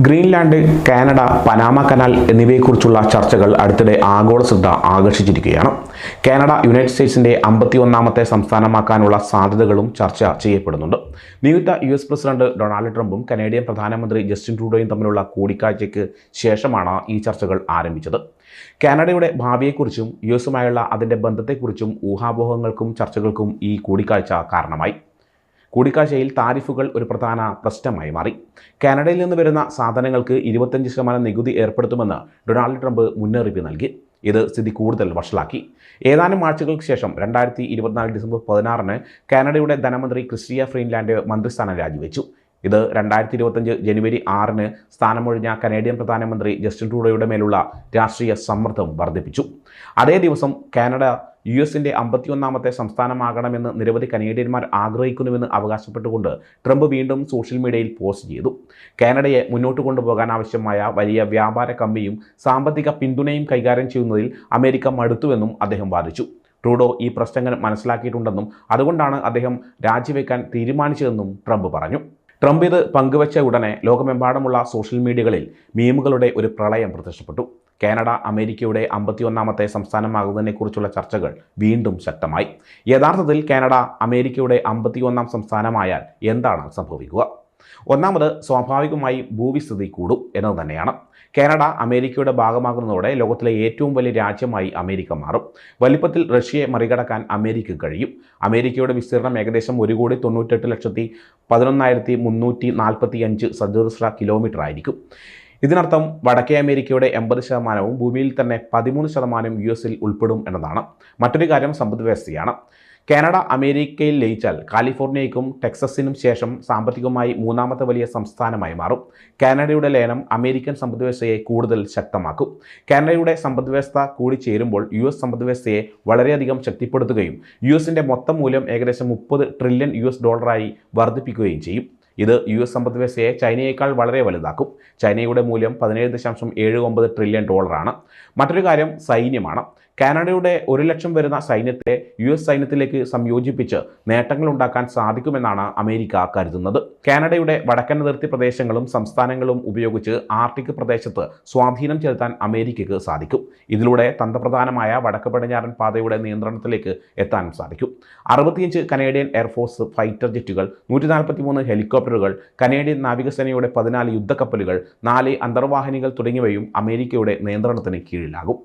Greenland Canada Panama canal എന്നിവയെക്കുറിച്ചുള്ള ചർച്ചകൾ അടുത്തിടെ ആഗോള ശ്രദ്ധ ആകർഷിച്ചിരിക്കുകയാണ്. കാനഡ യുണൈറ്റഡ് സ്റ്റേറ്റ്സിന്റെ അമ്പത്തി ഒന്നാമത്തെ സംസ്ഥാനമാക്കാനുള്ള സാധ്യതകളും ചർച്ച ചെയ്യപ്പെടുന്നുണ്ട്. നിയുക്ത യു എസ് പ്രസിഡന്റ് ഡൊണാൾഡ് ട്രംപും കനേഡിയൻ പ്രധാനമന്ത്രി ജസ്റ്റിൻ ട്രൂഡോയും തമ്മിലുള്ള കൂടിക്കാഴ്ചയ്ക്ക് ശേഷമാണ് ഈ ചർച്ചകൾ ആരംഭിച്ചത്. കാനഡയുടെ ഭാവിയെക്കുറിച്ചും യു എസുമായുള്ള അതിന്റെ ബന്ധത്തെക്കുറിച്ചും ഊഹാപോഹങ്ങൾക്കും ചർച്ചകൾക്കും ഈ കൂടിക്കാഴ്ച കാരണമായി. കൂടിക്കാഴ്ചയിൽ താരിഫുകൾ ഒരു പ്രധാന പ്രശ്നമായി മാറി. കാനഡയിൽ നിന്ന് വരുന്ന സാധനങ്ങൾക്ക് ഇരുപത്തഞ്ച് ശതമാനം നികുതി ഏർപ്പെടുത്തുമെന്ന് ഡൊണാൾഡ് ട്രംപ് മുന്നറിയിപ്പ് നൽകി. ഇത് സ്ഥിതി കൂടുതൽ വഷളാക്കി. ഏതാനും ആഴ്ചകൾക്ക് ശേഷം രണ്ടായിരത്തി ഇരുപത്തിനാല് ഡിസംബർ പതിനാറിന് കാനഡയുടെ ധനമന്ത്രി ക്രിസ്റ്റിയ ഫ്രീൻലാൻഡ് മന്ത്രിസ്ഥാനം രാജിവെച്ചു. ഇത് രണ്ടായിരത്തി ഇരുപത്തഞ്ച് ജനുവരി ആറിന് സ്ഥാനമൊഴിഞ്ഞ കനേഡിയൻ പ്രധാനമന്ത്രി ജസ്റ്റിൻ ട്രൂഡോയുടെ മേലുള്ള രാഷ്ട്രീയ സമ്മർദ്ദം വർദ്ധിപ്പിച്ചു. അതേ ദിവസം കാനഡ യു എസിന്റെ അമ്പത്തിയൊന്നാമത്തെ സംസ്ഥാനമാകണമെന്ന് നിരവധി കനേഡിയന്മാർ ആഗ്രഹിക്കുന്നുവെന്ന് അവകാശപ്പെട്ടുകൊണ്ട് ട്രംപ് വീണ്ടും സോഷ്യൽ മീഡിയയിൽ പോസ്റ്റ് ചെയ്തു. കാനഡയെ മുന്നോട്ട് കൊണ്ടുപോകാൻ ആവശ്യമായ വലിയ വ്യാപാര കമ്മിയും സാമ്പത്തിക പിന്തുണയും കൈകാര്യം ചെയ്യുന്നതിൽ അമേരിക്ക മടുത്തുവെന്നും അദ്ദേഹം വാദിച്ചു. ട്രൂഡോ ഈ പ്രശ്നങ്ങൾ മനസ്സിലാക്കിയിട്ടുണ്ടെന്നും അതുകൊണ്ടാണ് അദ്ദേഹം രാജിവെക്കാൻ തീരുമാനിച്ചതെന്നും ട്രംപ് പറഞ്ഞു. ട്രംപ് ഇത് പങ്കുവച്ച ഉടനെ ലോകമെമ്പാടുമുള്ള സോഷ്യൽ മീഡിയകളിൽ മീമുകളുടെ ഒരു പ്രളയം പ്രത്യക്ഷപ്പെട്ടു. കാനഡ അമേരിക്കയുടെ അമ്പത്തിയൊന്നാമത്തെ സംസ്ഥാനമാകുന്നതിനെക്കുറിച്ചുള്ള ചർച്ചകൾ വീണ്ടും ശക്തമായി. യഥാർത്ഥത്തിൽ കാനഡ അമേരിക്കയുടെ അമ്പത്തിയൊന്നാം സംസ്ഥാനമായാൽ എന്താണ് സംഭവിക്കുക? ഒന്നാമത് സ്വാഭാവികമായി ഭൂവിസ്ഥിതി കൂടും എന്നത് തന്നെയാണ്. കാനഡ അമേരിക്കയുടെ ഭാഗമാകുന്നതോടെ ലോകത്തിലെ ഏറ്റവും വലിയ രാജ്യമായി അമേരിക്ക മാറും. വലിപ്പത്തിൽ റഷ്യയെ മറികടക്കാൻ അമേരിക്ക കഴിയും. അമേരിക്കയുടെ വിസ്തീർണം ഏകദേശം ഒരു കോടി തൊണ്ണൂറ്റെട്ട് ലക്ഷത്തി പതിനൊന്നായിരത്തി മുന്നൂറ്റി നാൽപ്പത്തി അഞ്ച് ചതുരശ്ര കിലോമീറ്റർ ആയിരിക്കും. ഇതിനർത്ഥം വടക്കേ അമേരിക്കയുടെ എൺപത് ശതമാനവും ഭൂമിയിൽ തന്നെ പതിമൂന്ന് ശതമാനം യു എസിൽ ഉൾപ്പെടും എന്നതാണ്. മറ്റൊരു കാര്യം സമ്പദ് വ്യവസ്ഥയാണ്. കാനഡ അമേരിക്കയിൽ ലയിച്ചാൽ കാലിഫോർണിയയ്ക്കും ടെക്സസിനും ശേഷം സാമ്പത്തികമായി മൂന്നാമത്തെ വലിയ സംസ്ഥാനമായി മാറും. കാനഡയുടെ ലയനം അമേരിക്കൻ സമ്പദ്വ്യവസ്ഥയെ കൂടുതൽ ശക്തമാക്കും. കാനഡയുടെ സമ്പദ്വ്യവസ്ഥ കൂടി ചേരുമ്പോൾ യു എസ് സമ്പദ്വ്യവസ്ഥയെ വളരെയധികം ശക്തിപ്പെടുത്തുകയും യു എസിന്റെ മൊത്തം മൂല്യം ഏകദേശം മുപ്പത് ട്രില്യൺ യു എസ് ഡോളറായി വർദ്ധിപ്പിക്കുകയും ചെയ്യും. ഇത് യു എസ് സമ്പദ്വ്യവസ്ഥയെ ചൈനയേക്കാൾ വളരെ വലുതാക്കും. ചൈനയുടെ മൂല്യം പതിനേഴ് ദശാംശം ഏഴ് ഒമ്പത് ട്രില്യൺ ഡോളറാണ്. മറ്റൊരു കാര്യം സൈന്യമാണ്. കാനഡയുടെ ഒരു ലക്ഷം വരുന്ന സൈന്യത്തെ യു എസ് സൈന്യത്തിലേക്ക് സംയോജിപ്പിച്ച് നേട്ടങ്ങൾ ഉണ്ടാക്കാൻ സാധിക്കുമെന്നാണ് അമേരിക്ക കരുതുന്നത്. കാനഡയുടെ വടക്കൻ അതിർത്തി പ്രദേശങ്ങളും സംസ്ഥാനങ്ങളും ഉപയോഗിച്ച് ആർട്ടിക് പ്രദേശത്ത് സ്വാധീനം ചെലുത്താൻ അമേരിക്കയ്ക്ക് സാധിക്കും. ഇതിലൂടെ തന്ത്രപ്രധാനമായ വടക്ക് പടിഞ്ഞാറൻ പാതയുടെ നിയന്ത്രണത്തിലേക്ക് എത്താൻ സാധിക്കും. അറുപത്തിയഞ്ച് കനേഡിയൻ എയർഫോഴ്സ് ഫൈറ്റർ ജെറ്റുകൾ നൂറ്റി നാൽപ്പത്തി മൂന്ന് ഹെലികോപ്റ്ററുകൾ കനേഡിയൻ നാവികസേനയുടെ പതിനാല് യുദ്ധക്കപ്പലുകൾ നാല് അന്തർവാഹിനികൾ തുടങ്ങിയവയും അമേരിക്കയുടെ നിയന്ത്രണത്തിന് കീഴിലാകും.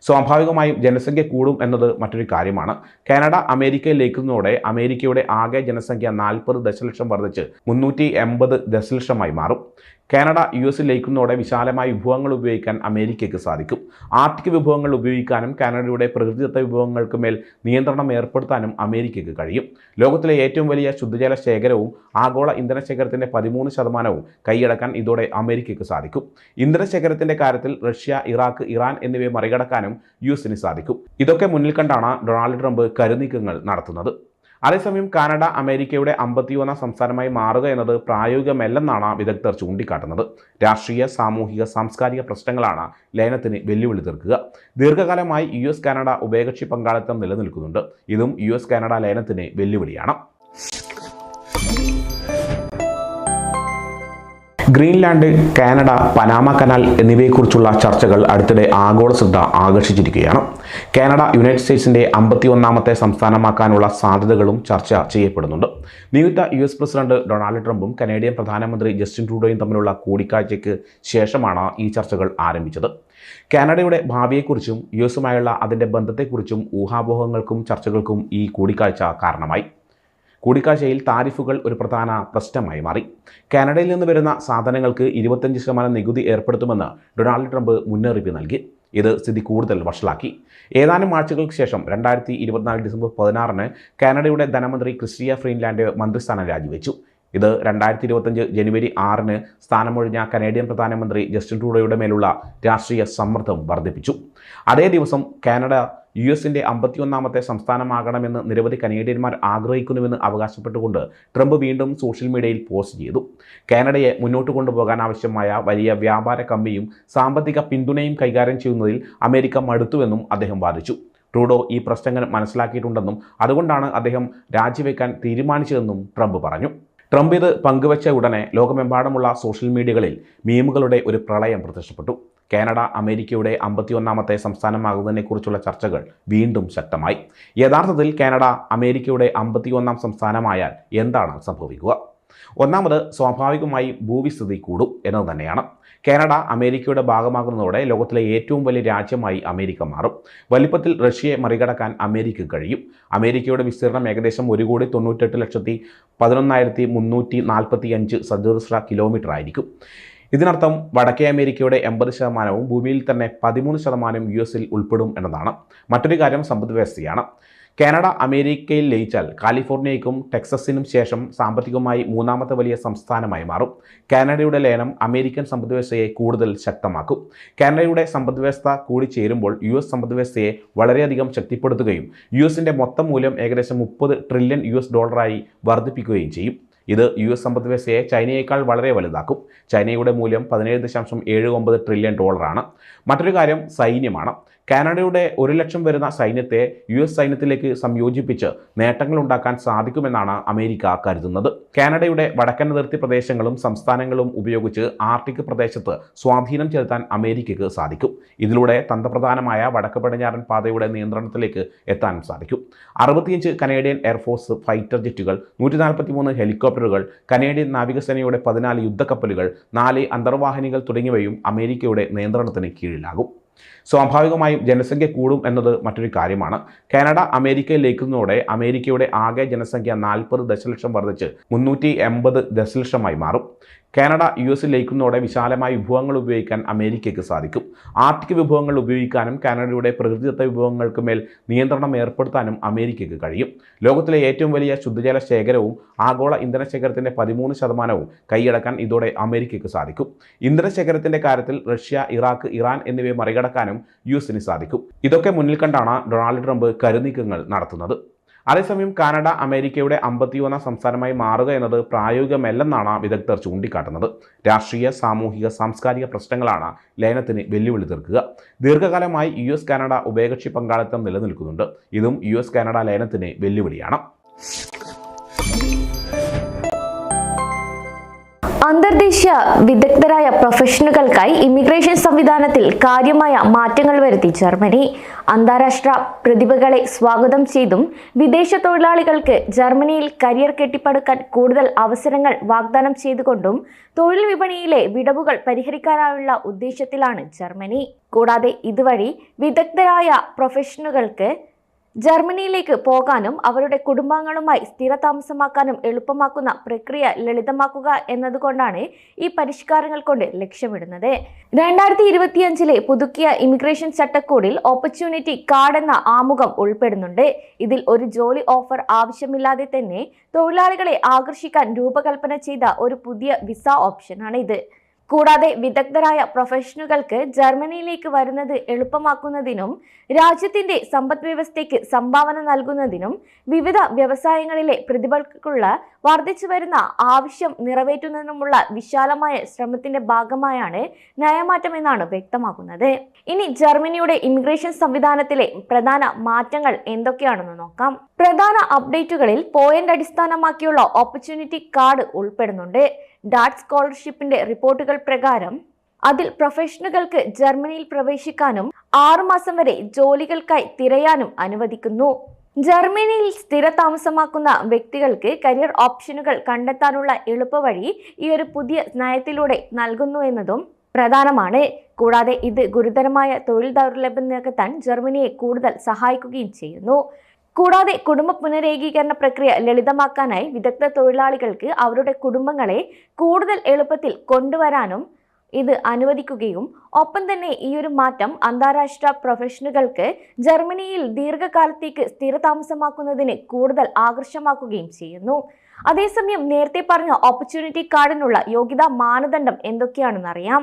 സ്വാഭാവികമായും ജനസംഖ്യ കൂടും എന്നത് മറ്റൊരു കാര്യമാണ്. കാനഡ അമേരിക്കയിൽ ലയിക്കുന്നതോടെ അമേരിക്കയുടെ ആകെ ജനസംഖ്യ നാൽപ്പത് ദശലക്ഷം വർദ്ധിച്ച് മുന്നൂറ്റി എൺപത് ദശലക്ഷമായി മാറും. കാനഡ യു എസ് ലയിക്കുന്നതോടെ വിശാലമായ വിഭവങ്ങൾ ഉപയോഗിക്കാൻ അമേരിക്കയ്ക്ക് സാധിക്കും. ആർട്ടിക് വിഭവങ്ങൾ ഉപയോഗിക്കാനും കാനഡയുടെ പ്രകൃതിദത്ത വിഭവങ്ങൾക്ക് മേൽ നിയന്ത്രണം ഏർപ്പെടുത്താനും അമേരിക്കയ്ക്ക് കഴിയും. ലോകത്തിലെ ഏറ്റവും വലിയ ശുദ്ധജല ശേഖരവും ആഗോള ഇന്ധന ശേഖരത്തിന്റെ പതിമൂന്ന് ശതമാനവും കൈയടക്കാൻ ഇതോടെ അമേരിക്കയ്ക്ക് സാധിക്കും. ഇന്ധന ശേഖരത്തിന്റെ കാര്യത്തിൽ റഷ്യ ഇറാഖ് ഇറാൻ എന്നിവയെ മറികടക്കാനും യു എസിന് സാധിക്കും. ഇതൊക്കെ മുന്നിൽ കണ്ടാണ് ഡൊണാൾഡ് ട്രംപ് കരുനീക്കങ്ങൾ നടത്തുന്നത്. അതേസമയം കാനഡ അമേരിക്കയുടെ അമ്പത്തിയൊന്നാം സംസ്ഥാനമായി മാറുക എന്നത് പ്രായോഗികമല്ലെന്നാണ് വിദഗ്ധർ ചൂണ്ടിക്കാട്ടുന്നത്. രാഷ്ട്രീയ സാമൂഹിക സാംസ്കാരിക പ്രശ്നങ്ങളാണ് ലയനത്തിന് വെല്ലുവിളി തീർക്കുക. ദീർഘകാലമായി യു എസ് കാനഡ ഉഭയകക്ഷി പങ്കാളിത്തം നിലനിൽക്കുന്നുണ്ട്. ഇതും യു എസ് കാനഡ ലയനത്തിന് വെല്ലുവിളിയാണ്. ഗ്രീൻലാൻഡ് കാനഡ പനാമ കനാൽ എന്നിവയെക്കുറിച്ചുള്ള ചർച്ചകൾ അടുത്തിടെ ആഗോള ശ്രദ്ധ ആകർഷിച്ചിരിക്കുകയാണ്. കാനഡ യുണൈറ്റഡ് സ്റ്റേറ്റ്സിന്റെ അമ്പത്തിയൊന്നാമത്തെ സംസ്ഥാനമാക്കാനുള്ള സാധ്യതകളും ചർച്ച ചെയ്യപ്പെടുന്നുണ്ട്. നിയുക്ത യു എസ് പ്രസിഡന്റ് ഡൊണാൾഡ് ട്രംപും കനേഡിയൻ പ്രധാനമന്ത്രി ജസ്റ്റിൻ ട്രൂഡോയും തമ്മിലുള്ള കൂടിക്കാഴ്ചയ്ക്ക് ശേഷമാണ് ഈ ചർച്ചകൾ ആരംഭിച്ചത്. കാനഡയുടെ ഭാവിയെക്കുറിച്ചും യു എസുമായുള്ള അതിന്റെ ബന്ധത്തെക്കുറിച്ചും ഊഹാപോഹങ്ങൾക്കും ചർച്ചകൾക്കും ഈ കൂടിക്കാഴ്ച കാരണമായി. കൂടിക്കാഴ്ചയിൽ താരിഫുകൾ ഒരു പ്രധാന പ്രശ്നമായി മാറി. കാനഡയിൽ നിന്ന് വരുന്ന സാധനങ്ങൾക്ക് ഇരുപത്തഞ്ച് ശതമാനം നികുതി ഏർപ്പെടുത്തുമെന്ന് ഡൊണാൾഡ് ട്രംപ് മുന്നറിയിപ്പ് നൽകി. ഇത് സ്ഥിതി കൂടുതൽ വഷളാക്കി. ഏതാനും ആഴ്ചകൾക്ക് ശേഷം രണ്ടായിരത്തി ഇരുപത്തിനാല് ഡിസംബർ പതിനാറിന് കാനഡയുടെ ധനമന്ത്രി ക്രിസ്റ്റിയ ഫ്രീൻലാൻഡ് മന്ത്രിസ്ഥാനം രാജിവെച്ചു. ഇത് രണ്ടായിരത്തി ഇരുപത്തഞ്ച് ജനുവരി ആറിന് സ്ഥാനമൊഴിഞ്ഞ കനേഡിയൻ പ്രധാനമന്ത്രി ജസ്റ്റിൻ ട്രൂഡോയുടെ മേലുള്ള രാഷ്ട്രീയ സമ്മർദ്ദം വർദ്ധിപ്പിച്ചു. അതേ ദിവസം കാനഡ യു എസിന്റെ അമ്പത്തിയൊന്നാമത്തെ സംസ്ഥാനമാകണമെന്ന് നിരവധി കനേഡിയന്മാർ ആഗ്രഹിക്കുന്നുവെന്ന് അവകാശപ്പെട്ടുകൊണ്ട് ട്രംപ് വീണ്ടും സോഷ്യൽ മീഡിയയിൽ പോസ്റ്റ് ചെയ്തു. കാനഡയെ മുന്നോട്ട് കൊണ്ടുപോകാൻ ആവശ്യമായ വലിയ വ്യാപാര കമ്മിയും സാമ്പത്തിക പിന്തുണയും കൈകാര്യം ചെയ്യുന്നതിൽ അമേരിക്ക മടുത്തുവെന്നും അദ്ദേഹം വാദിച്ചു. ട്രൂഡോ ഈ പ്രശ്നങ്ങൾ മനസ്സിലാക്കിയിട്ടുണ്ടെന്നും അതുകൊണ്ടാണ് അദ്ദേഹം രാജിവെക്കാൻ തീരുമാനിച്ചതെന്നും ട്രംപ് പറഞ്ഞു. ട്രംപ് ഇത് പങ്കുവച്ച ഉടനെ ലോകമെമ്പാടുമുള്ള സോഷ്യൽ മീഡിയകളിൽ മീമുകളുടെ ഒരു പ്രളയം പ്രത്യക്ഷപ്പെട്ടു. കാനഡ അമേരിക്കയുടെ അമ്പത്തിയൊന്നാമത്തെ സംസ്ഥാനമാകുന്നതിനെക്കുറിച്ചുള്ള ചർച്ചകൾ വീണ്ടും ശക്തമായി. യഥാർത്ഥത്തിൽ കാനഡ അമേരിക്കയുടെ അമ്പത്തിയൊന്നാം സംസ്ഥാനമായാൽ എന്താണ് സംഭവിക്കുക? ഒന്നാമത് സ്വാഭാവികമായി ഭൂവിസ്ഥിതി കൂടും എന്നത് തന്നെയാണ്. കാനഡ അമേരിക്കയുടെ ഭാഗമാകുന്നതോടെ ലോകത്തിലെ ഏറ്റവും വലിയ രാജ്യമായി അമേരിക്ക മാറും. വലിപ്പത്തിൽ റഷ്യയെ മറികടക്കാൻ അമേരിക്ക കഴിയും. അമേരിക്കയുടെ വിസ്തീർണം ഏകദേശം ഒരു കോടി തൊണ്ണൂറ്റെട്ട് ലക്ഷത്തി പതിനൊന്നായിരത്തി മുന്നൂറ്റി നാൽപ്പത്തി അഞ്ച് ചതുരശ്ര കിലോമീറ്റർ ആയിരിക്കും. ഇതിനർത്ഥം വടക്കേ അമേരിക്കയുടെ എൺപത് ശതമാനവും ഭൂമിയിൽ തന്നെ പതിമൂന്ന് ശതമാനം യു എസിൽ ഉൾപ്പെടും എന്നതാണ്. മറ്റൊരു കാര്യം സമ്പദ് വ്യവസ്ഥയാണ്. കാനഡ അമേരിക്കയിൽ ലയിച്ചാൽ കാലിഫോർണിയയ്ക്കും ടെക്സസിനും ശേഷം സാമ്പത്തികമായി മൂന്നാമത്തെ വലിയ സംസ്ഥാനമായി മാറും. കാനഡയുടെ ലയനം അമേരിക്കൻ സമ്പദ്വ്യവസ്ഥയെ കൂടുതൽ ശക്തമാക്കും. കാനഡയുടെ സമ്പദ്വ്യവസ്ഥ കൂടി ചേരുമ്പോൾ യു എസ് സമ്പദ്വ്യവസ്ഥയെ വളരെയധികം ശക്തിപ്പെടുത്തുകയും യു എസിന്റെ മൊത്തം മൂല്യം ഏകദേശം മുപ്പത് ട്രില്യൺ യു എസ് ഡോളറായി വർദ്ധിപ്പിക്കുകയും ചെയ്യും. ഇത് യു എസ് സമ്പദ്വ്യവസ്ഥയെ ചൈനയേക്കാൾ വളരെ വലുതാക്കും. ചൈനയുടെ മൂല്യം പതിനേഴ് ദശാംശം ഏഴ് ഒമ്പത് ട്രില്യൺ ഡോളറാണ്. മറ്റൊരു കാര്യം സൈന്യമാണ്. കാനഡയുടെ ഒരു ലക്ഷം വരുന്ന സൈന്യത്തെ യു എസ് സൈന്യത്തിലേക്ക് സംയോജിപ്പിച്ച് നേട്ടങ്ങൾ ഉണ്ടാക്കാൻ സാധിക്കുമെന്നാണ് അമേരിക്ക കരുതുന്നത്. കാനഡയുടെ വടക്കൻ അതിർത്തി പ്രദേശങ്ങളും സംസ്ഥാനങ്ങളും ഉപയോഗിച്ച് ആർട്ടിക് പ്രദേശത്ത് സ്വാധീനം ചെലുത്താൻ അമേരിക്കയ്ക്ക് സാധിക്കും. ഇതിലൂടെ തന്ത്രപ്രധാനമായ വടക്ക് പടിഞ്ഞാറൻ പാതയുടെ നിയന്ത്രണത്തിലേക്ക് എത്താൻ സാധിക്കും. അറുപത്തിയഞ്ച് കനേഡിയൻ എയർഫോഴ്സ് ഫൈറ്റർ ജെറ്റുകൾ നൂറ്റി നാൽപ്പത്തി മൂന്ന് ഹെലികോപ്റ്ററുകൾ കനേഡിയൻ നാവികസേനയുടെ പതിനാല് യുദ്ധക്കപ്പലുകൾ നാല് അന്തർവാഹിനികൾ തുടങ്ങിയവയും അമേരിക്കയുടെ നിയന്ത്രണത്തിന് കീഴിലാകും. സ്വാഭാവികമായും ജനസംഖ്യ കൂടും എന്നത് മറ്റൊരു കാര്യമാണ്. കാനഡ അമേരിക്കയിൽ ലയിക്കുന്നതോടെ അമേരിക്കയുടെ ആകെ ജനസംഖ്യ നാൽപ്പത് ദശലക്ഷം വർദ്ധിച്ച് മുന്നൂറ്റി എൺപത് ദശലക്ഷമായി മാറും. കാനഡ യു എസിൽ ലയിക്കുന്നതോടെ വിശാലമായ വിഭവങ്ങൾ ഉപയോഗിക്കാൻ അമേരിക്കയ്ക്ക് സാധിക്കും. ആർട്ടിക് വിഭവങ്ങൾ ഉപയോഗിക്കാനും കാനഡയുടെ പ്രകൃതിദത്ത വിഭവങ്ങൾക്ക് മേൽ നിയന്ത്രണം ഏർപ്പെടുത്താനും അമേരിക്കയ്ക്ക് കഴിയും. ലോകത്തിലെ ഏറ്റവും വലിയ ശുദ്ധജല ശേഖരവും ആഗോള ഇന്ധന ശേഖരത്തിന്റെ പതിമൂന്ന് ശതമാനവും കൈയടക്കാൻ ഇതോടെ അമേരിക്കയ്ക്ക് സാധിക്കും. ഇന്ധന ശേഖരത്തിന്റെ കാര്യത്തിൽ റഷ്യ ഇറാഖ് ഇറാൻ എന്നിവയെ മറികടക്കാനും യു എസിന് സാധിക്കും. ഇതൊക്കെ മുന്നിൽ കണ്ടാണ് ഡൊണാൾഡ് ട്രംപ് കരുനീക്കങ്ങൾ നടത്തുന്നത്. അതേസമയം കാനഡ അമേരിക്കയുടെ അമ്പത്തിയൊന്നാം സംസ്ഥാനമായി മാറുക എന്നത് പ്രായോഗികമല്ലെന്നാണ് വിദഗ്ധർ ചൂണ്ടിക്കാട്ടുന്നത്. രാഷ്ട്രീയ സാമൂഹിക സാംസ്കാരിക പ്രശ്നങ്ങളാണ് ലയനത്തിന് വെല്ലുവിളി തീർക്കുക. ദീർഘകാലമായി യു എസ് കാനഡ ഉഭയകക്ഷി പങ്കാളിത്തം നിലനിൽക്കുന്നുണ്ട്. ഇതും യു എസ് കാനഡ ലയനത്തിന് വെല്ലുവിളിയാണ്. അന്തർദേശീയ വിദഗ്ധരായ പ്രൊഫഷണലുകൾക്കായി ഇമിഗ്രേഷൻ സംവിധാനത്തിൽ കാര്യമായ മാറ്റങ്ങൾ വരുത്തി ജർമ്മനി. അന്താരാഷ്ട്ര പ്രതിഭകളെ സ്വാഗതം ചെയ്തും വിദേശ തൊഴിലാളികൾക്ക് ജർമ്മനിയിൽ കരിയർ കെട്ടിപ്പടുക്കാൻ കൂടുതൽ അവസരങ്ങൾ വാഗ്ദാനം ചെയ്തുകൊണ്ടും തൊഴിൽ വിപണിയിലെ വിടവുകൾ പരിഹരിക്കാനുള്ള ഉദ്ദേശത്തിലാണ് ജർമ്മനി. കൂടാതെ ഇതുവഴി വിദഗ്ധരായ പ്രൊഫഷണലുകൾക്ക് ജർമ്മനിയിലേക്ക് പോകാനും അവരുടെ കുടുംബാംഗങ്ങളുമായി സ്ഥിരതാമസമാക്കാനും എളുപ്പമാക്കുന്ന പ്രക്രിയ ലളിതമാക്കുക എന്നതുകൊണ്ടാണ് ഈ പരിഷ്കാരങ്ങൾ കൊണ്ട് ലക്ഷ്യമിടുന്നത്. രണ്ടായിരത്തി ഇരുപത്തിയഞ്ചിലെ പുതുക്കിയ ഇമിഗ്രേഷൻ ചട്ടക്കൂടിൽ ഓപ്പർച്യൂണിറ്റി കാർഡ് എന്ന ആമുഖം ഉൾപ്പെടുന്നുണ്ട്. ഇതിൽ ഒരു ജോലി ഓഫർ ആവശ്യമില്ലാതെ തന്നെ തൊഴിലാളികളെ ആകർഷിക്കാൻ രൂപകൽപ്പന ചെയ്ത ഒരു പുതിയ വിസ ഓപ്ഷനാണ് ഇത് കൂടാതെ വിദഗ്ധരായ പ്രൊഫഷണലുകൾക്ക് ജർമ്മനിയിലേക്ക് വരുന്നത് എളുപ്പമാക്കുന്നതിനും രാജ്യത്തിന്റെ സമ്പദ് വ്യവസ്ഥയ്ക്ക് സംഭാവന നൽകുന്നതിനും വിവിധ വ്യവസായങ്ങളിലെ പ്രതിഭകൾക്കുള്ള വർദ്ധിച്ചു വരുന്ന ആവശ്യം നിറവേറ്റുന്നതിനുമുള്ള വിശാലമായ ശ്രമത്തിന്റെ ഭാഗമായാണ് നയമാറ്റം എന്നാണ് വ്യക്തമാക്കുന്നത് ഇനി ജർമ്മനിയുടെ ഇമിഗ്രേഷൻ സംവിധാനത്തിലെ പ്രധാന മാറ്റങ്ങൾ എന്തൊക്കെയാണെന്ന് നോക്കാം. പ്രധാന അപ്ഡേറ്റുകളിൽ പോയിന്റ് അടിസ്ഥാനമാക്കിയുള്ള ഓപ്പർച്യൂണിറ്റി കാർഡ് ഉൾപ്പെടുന്നുണ്ട്. ഡാറ്റ് സ്കോളർഷിപ്പിന്റെ റിപ്പോർട്ടുകൾ പ്രകാരം അതിൽ പ്രൊഫഷണലുകൾക്ക് ജർമ്മനിയിൽ പ്രവേശിക്കാനും ആറുമാസം വരെ ജോലികൾക്കായി തിരയാനും അനുവദിക്കുന്നു. ജർമ്മനിയിൽ സ്ഥിര താമസമാക്കുന്ന വ്യക്തികൾക്ക് കരിയർ ഓപ്ഷനുകൾ കണ്ടെത്താനുള്ള എളുപ്പവഴി ഈ ഒരു പുതിയ നയത്തിലൂടെ നൽകുന്നു എന്നതും പ്രധാനമാണ്. കൂടാതെ ഇത് ഗുരുതരമായ തൊഴിൽ ദൗർലഭ്യം നികത്താൻ ജർമ്മനിയെ കൂടുതൽ സഹായിക്കുകയും ചെയ്യുന്നു. കൂടാതെ കുടുംബ പുനരേകീകരണ പ്രക്രിയ ലളിതമാക്കാനായി വിദഗ്ധ തൊഴിലാളികൾക്ക് അവരുടെ കുടുംബങ്ങളെ കൂടുതൽ എളുപ്പത്തിൽ കൊണ്ടുവരാനും ഇത് അനുവദിക്കുകയും ഒപ്പം തന്നെ ഈ ഒരു മാറ്റം അന്താരാഷ്ട്ര പ്രൊഫഷണലുകൾക്ക് ജർമ്മനിയിൽ ദീർഘകാലത്തേക്ക് സ്ഥിരതാമസമാക്കുന്നതിന് കൂടുതൽ ആകർഷമാക്കുകയും ചെയ്യുന്നു. അതേസമയം നേരത്തെ പറഞ്ഞ ഓപ്പർച്യൂണിറ്റി കാർഡിനുള്ള യോഗ്യതാ മാനദണ്ഡം എന്തൊക്കെയാണെന്നറിയാം.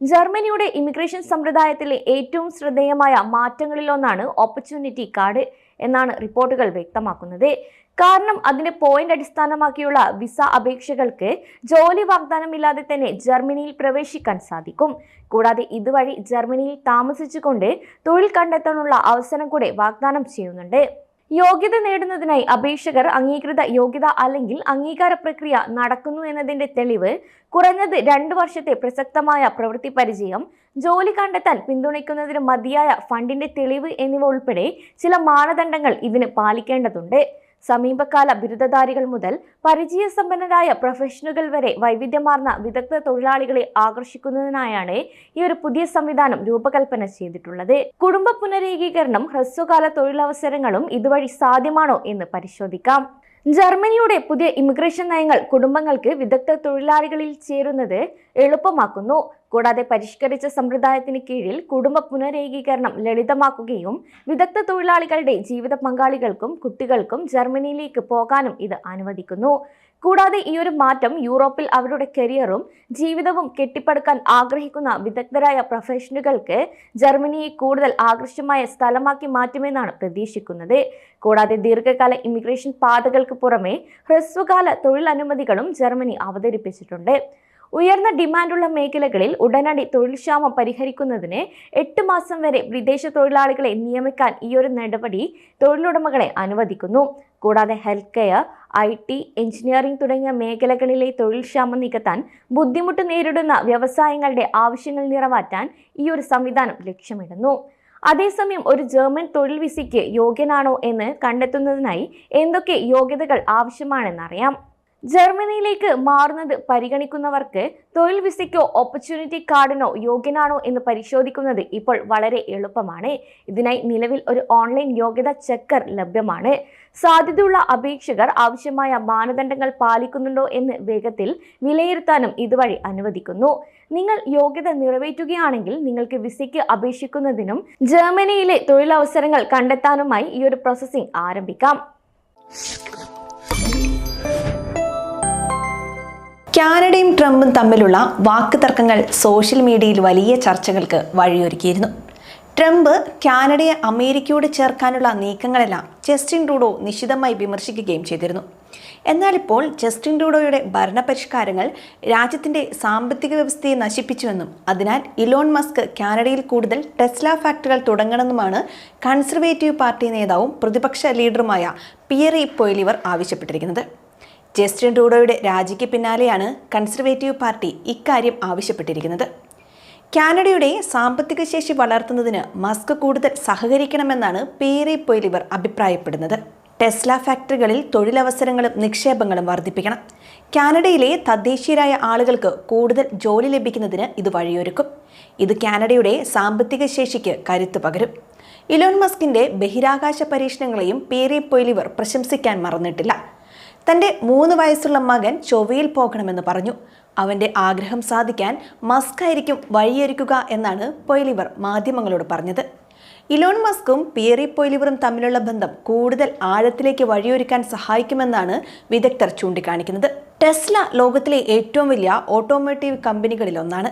ജർമ്മനിയുടെ ഇമിഗ്രേഷൻ സമ്പ്രദായത്തിലെ ഏറ്റവും ശ്രദ്ധേയമായ മാറ്റങ്ങളിലൊന്നാണ് ഓപ്പർച്യൂണിറ്റി കാർഡ് എന്നാണ് റിപ്പോർട്ടുകൾ വ്യക്തമാക്കുന്നത്. കാരണം അതിന്റെ പോയിന്റ് അടിസ്ഥാനമാക്കിയുള്ള വിസ അപേക്ഷകൾക്ക് ജോലി വാഗ്ദാനമില്ലാതെ തന്നെ ജർമ്മനിയിൽ പ്രവേശിക്കാൻ സാധിക്കും. കൂടാതെ ഇതുവഴി ജർമ്മനിയിൽ താമസിച്ചുകൊണ്ട് തൊഴിൽ കണ്ടെത്താനുള്ള അവസരം കൂടെ വാഗ്ദാനം ചെയ്യുന്നുണ്ട്. യോഗ്യത നേടുന്നതിനായി അപേക്ഷകർ അംഗീകൃത യോഗ്യത അല്ലെങ്കിൽ അംഗീകാര പ്രക്രിയ നടക്കുന്നു എന്നതിന്റെ തെളിവ് കുറഞ്ഞത് രണ്ട് വർഷത്തെ പ്രസക്തമായ പ്രവൃത്തി പരിചയം ജോലി കണ്ടെത്താൻ പിന്തുണയ്ക്കുന്നതിന് മതിയായ ഫണ്ടിന്റെ തെളിവ് എന്നിവ ഉൾപ്പെടെ ചില മാനദണ്ഡങ്ങൾ ഇതിന് പാലിക്കേണ്ടതുണ്ട്. സമീപകാല ബിരുദധാരികൾ മുതൽ പരിചയസമ്പന്നരായ പ്രൊഫഷണലുകൾ വരെ വൈവിധ്യമാർന്ന വിദഗ്ധ തൊഴിലാളികളെ ആകർഷിക്കുന്നതിനായാണ് ഈ ഒരു പുതിയ സംവിധാനം രൂപകൽപ്പന ചെയ്തിട്ടുള്ളത്. കുടുംബ പുനരേകീകരണം ഹ്രസ്വകാല തൊഴിലവസരങ്ങളും ഇതുവഴി സാധ്യമാണോ എന്ന് പരിശോധിക്കാം. ജർമ്മനിയുടെ പുതിയ ഇമിഗ്രേഷൻ നയങ്ങൾ കുടുംബങ്ങൾക്ക് വിദഗ്ധ തൊഴിലാളികളിൽ ചേരുന്നത് എളുപ്പമാക്കുന്നു. കൂടാതെ പരിഷ്കരിച്ച സമ്പ്രദായത്തിന് കീഴിൽ കുടുംബ പുനരേകീകരണം ലളിതമാക്കുകയും വിദഗ്ധ തൊഴിലാളികളുടെ ജീവിത പങ്കാളികൾക്കും കുട്ടികൾക്കും ജർമ്മനിയിലേക്ക് പോകാനും ഇത് അനുവദിക്കുന്നു. കൂടാതെ ഈ ഒരു മാറ്റം യൂറോപ്പിൽ അവരുടെ കരിയറും ജീവിതവും കെട്ടിപ്പടുക്കാൻ ആഗ്രഹിക്കുന്ന വിദഗ്ധരായ പ്രൊഫഷണലുകൾക്ക് ജർമ്മനിയെ കൂടുതൽ ആകർഷമായ സ്ഥലമാക്കി മാറ്റുമെന്നാണ് പ്രതീക്ഷിക്കുന്നത്. കൂടാതെ ദീർഘകാല ഇമിഗ്രേഷൻ പാതകൾക്ക് പുറമെ ഹ്രസ്വകാല തൊഴിലനുമതികളും ജർമ്മനി അവതരിപ്പിച്ചിട്ടുണ്ട്. ഉയർന്ന ഡിമാൻഡുള്ള മേഖലകളിൽ ഉടനടി തൊഴിൽക്ഷാമം പരിഹരിക്കുന്നതിന് എട്ട് മാസം വരെ വിദേശ തൊഴിലാളികളെ നിയമിക്കാൻ ഈയൊരു നടപടി തൊഴിലുടമകളെ അനുവദിക്കുന്നു. കൂടാതെ health care I T engineering തുടങ്ങിയ മേഖലകളിലെ തൊഴിൽക്ഷാമം നികത്താൻ ബുദ്ധിമുട്ട് നേരിടുന്ന വ്യവസായങ്ങളുടെ ആവശ്യങ്ങൾ നിറവേറ്റാൻ ഈ ഒരു സംവിധാനം ലക്ഷ്യമിടുന്നു. അതേസമയം ഒരു ജർമ്മൻ തൊഴിൽ വിസയ്ക്ക് യോഗ്യനാണോ എന്ന് കണ്ടെത്തുന്നതിനായി എന്തൊക്കെ യോഗ്യതകൾ ആവശ്യമാണെന്നറിയാം. ജർമ്മനിയിലേക്ക് മാറുന്നത് പരിഗണിക്കുന്നവർക്ക് തൊഴിൽ വിസയ്ക്കോ ഓപ്പർച്യൂണിറ്റി കാർഡിനോ യോഗ്യനാണോ എന്ന് പരിശോധിക്കുന്നത് ഇപ്പോൾ വളരെ എളുപ്പമാണ്. ഇതിനായി നിലവിൽ ഒരു ഓൺലൈൻ യോഗ്യത ചെക്കർ ലഭ്യമാണ്. സാധ്യതയുള്ള അപേക്ഷകർ ആവശ്യമായ മാനദണ്ഡങ്ങൾ പാലിക്കുന്നുണ്ടോ എന്ന് വേഗത്തിൽ വിലയിരുത്താനും ഇതുവഴി അനുവദിക്കുന്നു. നിങ്ങൾ യോഗ്യത നിറവേറ്റുകയാണെങ്കിൽ നിങ്ങൾക്ക് വിസയ്ക്ക് അപേക്ഷിക്കുന്നതിനും ജർമ്മനിയിലെ തൊഴിലവസരങ്ങൾ കണ്ടെത്താനുമായി ഈ ഒരു പ്രോസസ്സിംഗ് ആരംഭിക്കാം. കാനഡയും ട്രംപും തമ്മിലുള്ള വാക്ക് തർക്കങ്ങൾ സോഷ്യൽ മീഡിയയിൽ വലിയ ചർച്ചകൾക്ക് വഴിയൊരുക്കിയിരുന്നു. ട്രംപ് കാനഡയെ അമേരിക്കയോട് ചേർക്കാനുള്ള നീക്കങ്ങളെല്ലാം ജസ്റ്റിൻ ട്രൂഡോ നിശിതമായി വിമർശിക്കുകയും ചെയ്തിരുന്നു. എന്നാൽ ഇപ്പോൾ ജസ്റ്റിൻ ട്രൂഡോയുടെ ഭരണപരിഷ്കാരങ്ങൾ രാജ്യത്തിന്റെ സാമ്പത്തിക വ്യവസ്ഥയെ നശിപ്പിച്ചുവെന്നും അതിനാൽ ഇലോൺ മസ്ക് കാനഡയിൽ കൂടുതൽ ടെസ്ല ഫാക്ടറികൾ തുടങ്ങണമെന്നുമാണ് കൺസർവേറ്റീവ് പാർട്ടി നേതാവും പ്രതിപക്ഷ ലീഡറുമായ പിയറി പൊയ്ലിവർ ആവശ്യപ്പെട്ടിരിക്കുന്നത്. ജസ്റ്റിൻ ട്രൂഡോയുടെ രാജിക്ക് പിന്നാലെയാണ് കൺസർവേറ്റീവ് പാർട്ടി ഇക്കാര്യം ആവശ്യപ്പെട്ടിരിക്കുന്നത്. കാനഡയുടെ സാമ്പത്തിക ശേഷി വളർത്തുന്നതിന് മസ്ക് കൂടുതൽ സഹകരിക്കണമെന്നാണ് പേരെ പോയിലിവർ അഭിപ്രായപ്പെടുന്നത്. ടെസ്ല ഫാക്ടറികളിൽ തൊഴിലവസരങ്ങളും നിക്ഷേപങ്ങളും വർദ്ധിപ്പിക്കണം. കാനഡയിലെ തദ്ദേശീയരായ ആളുകൾക്ക് കൂടുതൽ ജോലി ലഭിക്കുന്നതിന് ഇത് വഴിയൊരുക്കും. ഇത് കാനഡയുടെ സാമ്പത്തിക ശേഷിക്ക് കരുത്തു പകരും. ഇലോൺ മസ്കിന്റെ ബഹിരാകാശ പരീക്ഷണങ്ങളെയും പേരെ പൊയിലിവർ പ്രശംസിക്കാൻ മറന്നിട്ടില്ല. തന്റെ മൂന്ന് വയസ്സുള്ള മകൻ ചൊവ്വയിൽ പോകണമെന്ന് പറഞ്ഞു. അവന്റെ ആഗ്രഹം സാധിക്കാൻ മസ്ക് ആയിരിക്കും വഴിയൊരുക്കുക എന്നാണ് പൊയ്ലിവർ മാധ്യമങ്ങളോട് പറഞ്ഞത്. ഇലോൺ മസ്കും പിയറി പൊയ്ലിവറും തമ്മിലുള്ള ബന്ധം കൂടുതൽ ആഴത്തിലേക്ക് വഴിയൊരുക്കാൻ സഹായിക്കുമെന്നാണ് വിദഗ്ധർ ചൂണ്ടിക്കാണിക്കുന്നത്. ടെസ്ല ലോകത്തിലെ ഏറ്റവും വലിയ ഓട്ടോമോട്ടീവ് കമ്പനികളിലൊന്നാണ്.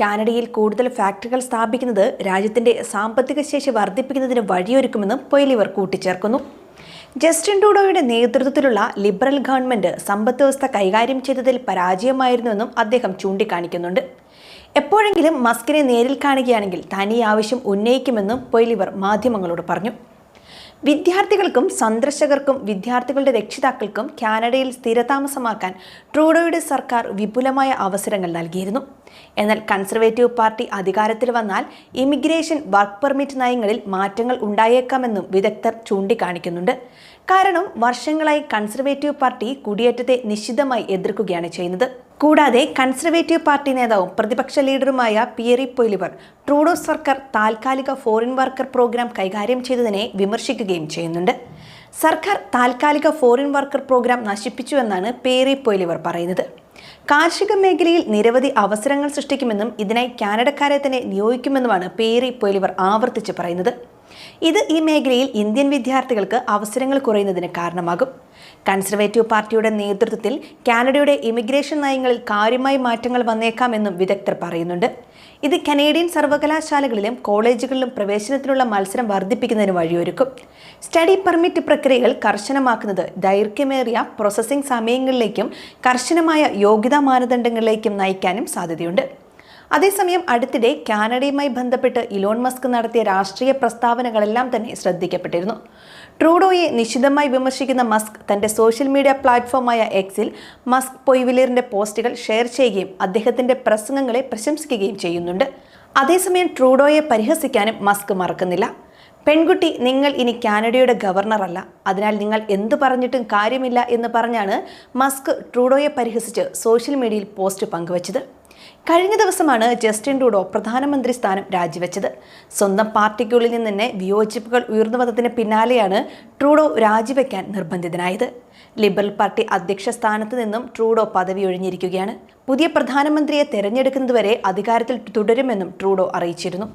കാനഡയിൽ കൂടുതൽ ഫാക്ടറികൾ സ്ഥാപിക്കുന്നത് രാജ്യത്തിന്റെ സാമ്പത്തിക ശേഷി വർദ്ധിപ്പിക്കുന്നതിന് വഴിയൊരുക്കുമെന്നും പൊയ്ലിവർ കൂട്ടിച്ചേർക്കുന്നു. ജസ്റ്റിൻ ട്രൂഡോയുടെ നേതൃത്വത്തിലുള്ള ലിബറൽ ഗവൺമെന്റ് സമ്പദ് വ്യവസ്ഥ കൈകാര്യം ചെയ്തതിൽ പരാജയമായിരുന്നുവെന്നും അദ്ദേഹം ചൂണ്ടിക്കാണിക്കുന്നുണ്ട്. എപ്പോഴെങ്കിലും മസ്കിനെ നേരിൽ കാണുകയാണെങ്കിൽ തനി ആവശ്യം ഉന്നയിക്കുമെന്നും പൊയ്ലിവർ മാധ്യമങ്ങളോട് പറഞ്ഞു. വിദ്യാർത്ഥികൾക്കും സന്ദർശകർക്കും വിദ്യാർത്ഥികളുടെ രക്ഷിതാക്കൾക്കും കാനഡയിൽ സ്ഥിരതാമസമാക്കാൻ ട്രൂഡോയുടെ സർക്കാർ വിപുലമായ അവസരങ്ങൾ നൽകിയിരുന്നു. എന്നാൽ കൺസർവേറ്റീവ് പാർട്ടി അധികാരത്തിൽ വന്നാൽ ഇമിഗ്രേഷൻ വർക്ക് പെർമിറ്റ് നയങ്ങളിൽ മാറ്റങ്ങൾ ഉണ്ടായേക്കാമെന്നും വിദഗ്ധർ ചൂണ്ടിക്കാണിക്കുന്നുണ്ട്. കാരണം വർഷങ്ങളായി കൺസർവേറ്റീവ് പാർട്ടി കുടിയേറ്റത്തെ നിശ്ചിതമായി എതിർക്കുകയാണ് ചെയ്യുന്നത്. കൂടാതെ കൺസർവേറ്റീവ് പാർട്ടി നേതാവും പ്രതിപക്ഷ ലീഡറുമായ പിയറി പൊയ്ലിവർ ട്രൂഡോ സർക്കാർ താൽക്കാലിക ഫോറിൻ വർക്കർ പ്രോഗ്രാം കൈകാര്യം ചെയ്തതിനെ വിമർശിക്കുകയും ചെയ്യുന്നുണ്ട്. സർക്കാർ താൽക്കാലിക ഫോറിൻ വർക്കർ പ്രോഗ്രാം നശിപ്പിച്ചുവെന്നാണ് പേരി പൊയ്ലിവർ പറയുന്നത്. കാർഷിക മേഖലയിൽ നിരവധി അവസരങ്ങൾ സൃഷ്ടിക്കുമെന്നും ഇതിനായി കാനഡക്കാരെ തന്നെ നിയോഗിക്കുമെന്നുമാണ് പേരി പൊയ്ലിവർ ആവർത്തിച്ച് പറയുന്നത്. ഇത് ഈ മേഖലയിൽ ഇന്ത്യൻ വിദ്യാർത്ഥികൾക്ക് അവസരങ്ങൾ കുറയുന്നതിന് കാരണമാകും. കൺസർവേറ്റീവ് പാർട്ടിയുടെ നേതൃത്വത്തിൽ കാനഡയുടെ ഇമിഗ്രേഷൻ നയങ്ങളിൽ കാര്യമായ മാറ്റങ്ങൾ വന്നേക്കാമെന്നും വിദഗ്ധർ പറയുന്നുണ്ട്. ഇത് കനേഡിയൻ സർവകലാശാലകളിലും കോളേജുകളിലും പ്രവേശനത്തിനുള്ള മത്സരം വർദ്ധിപ്പിക്കുന്നതിന് വഴിയൊരുക്കും. സ്റ്റഡി പെർമിറ്റ് പ്രക്രിയകൾ കർശനമാക്കുന്നത് ദൈർഘ്യമേറിയ പ്രോസസ്സിംഗ് സമയങ്ങളിലേക്കും കർശനമായ യോഗ്യതാ മാനദണ്ഡങ്ങളിലേക്കും നയിക്കാനും സാധ്യതയുണ്ട്. അതേസമയം അടുത്തിടെ കാനഡയുമായി ബന്ധപ്പെട്ട് ഇലോൺ മസ്ക് നടത്തിയ രാഷ്ട്രീയ പ്രസ്താവനകളെല്ലാം തന്നെ ശ്രദ്ധിക്കപ്പെട്ടിരുന്നു. ട്രൂഡോയെ നിശിതമായി വിമർശിക്കുന്ന മസ്ക് തന്റെ സോഷ്യൽ മീഡിയ പ്ലാറ്റ്ഫോമായ എക്സിൽ മസ്ക് പൊയ്വിലിയറിന്റെ പോസ്റ്റുകൾ ഷെയർ ചെയ്യുകയും അദ്ദേഹത്തിന്റെ പ്രസംഗങ്ങളെ പ്രശംസിക്കുകയും ചെയ്യുന്നുണ്ട്. അതേസമയം ട്രൂഡോയെ പരിഹസിക്കാനും മസ്ക് മറക്കുന്നില്ല. പെൺകുട്ടി നിങ്ങൾ ഇനി കാനഡയുടെ ഗവർണറല്ല അതിനാൽ നിങ്ങൾ എന്ത് പറഞ്ഞിട്ടും കാര്യമില്ല എന്ന് പറഞ്ഞാണ് മസ്ക് ട്രൂഡോയെ പരിഹസിച്ച് സോഷ്യൽ മീഡിയയിൽ പോസ്റ്റ് പങ്കുവച്ചത്. കഴിഞ്ഞ ദിവസമാണ് ജസ്റ്റിൻ ട്രൂഡോ പ്രധാനമന്ത്രി സ്ഥാനം രാജിവെച്ചത്. സ്വന്തം പാർട്ടിക്കുള്ളിൽ നിന്ന് തന്നെ വിയോജിപ്പുകൾ ഉയർന്നു വന്നതിന് പിന്നാലെയാണ് ട്രൂഡോ രാജിവെക്കാൻ നിർബന്ധിതനായത്. ലിബറൽ പാർട്ടി അധ്യക്ഷ സ്ഥാനത്ത് നിന്നും ട്രൂഡോ പദവി ഒഴിഞ്ഞിരിക്കുകയാണ്. പുതിയ പ്രധാനമന്ത്രിയെ തെരഞ്ഞെടുക്കുന്നതുവരെ അധികാരത്തിൽ തുടരുമെന്നും ട്രൂഡോ അറിയിച്ചിരുന്നു.